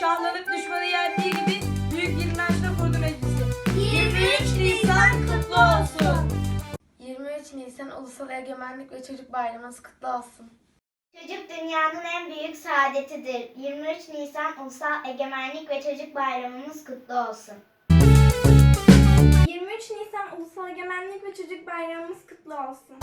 şahlanıp düşmanı yendiği gibi büyük bir inançla kurdu meclisi. 23 Nisan kutlu olsun. 23 Nisan Ulusal Egemenlik ve Çocuk Bayramınız kutlu olsun. Çocuk dünyanın en büyük saadetidir. 23 Nisan Ulusal Egemenlik ve Çocuk Bayramımız kutlu olsun. 23 Nisan Ulusal Egemenlik ve Çocuk Bayramımız kutlu olsun.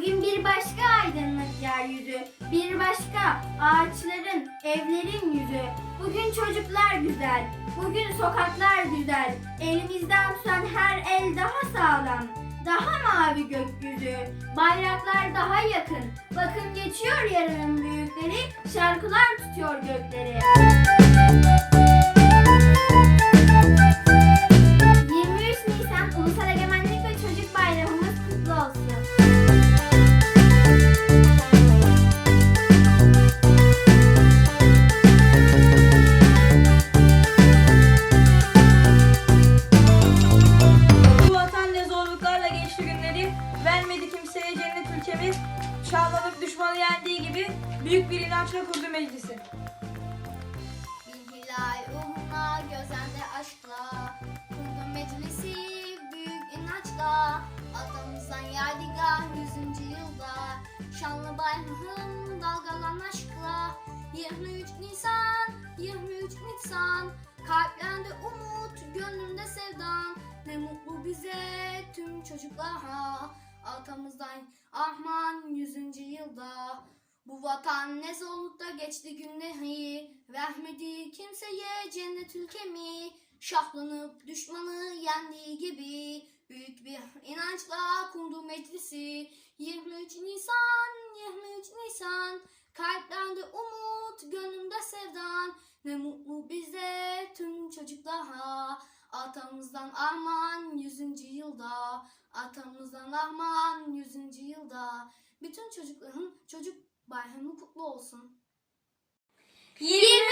Bugün bir başka aydınlık yeryüzü, bir başka ağaçların, evlerin yüzü. Bugün çocuklar güzel, bugün sokaklar güzel. Elimizden tutan her el daha sağlam, daha mavi gökyüzü. Bayraklar daha yakın, bakın geçiyor yarının büyükleri, şarkılar tutuyor gökleri. Gibi büyük bir inançla kurdu meclisi. Bir hilal uğruna gözende aşkla Kurdum meclisi büyük inançla. Atamızdan yadigar yüzüncü yılda Şanlı bayrağım dalgalan aşkla. 23 Nisan, 23 Nisan Kalplerde umut, gönlümde sevdan. Ne mutlu bize tüm çocuklara. Atamızdan Ahman yüzüncü yılda bu vatan ne zorlukta geçti günleri Vermedi kimseye cennet ülkemi Şahlanıp düşmanı yendiği gibi Büyük bir inançla kurdu meclisi 23 Nisan, 23 Nisan Kalplerde umut, gönlümde sevdan Ne mutlu bize tüm çocuklara Atamızdan armağan 100. yılda Atamızdan armağan 100. yılda bütün çocukların çocuk bayramı kutlu olsun. 23 Nisan Ulusal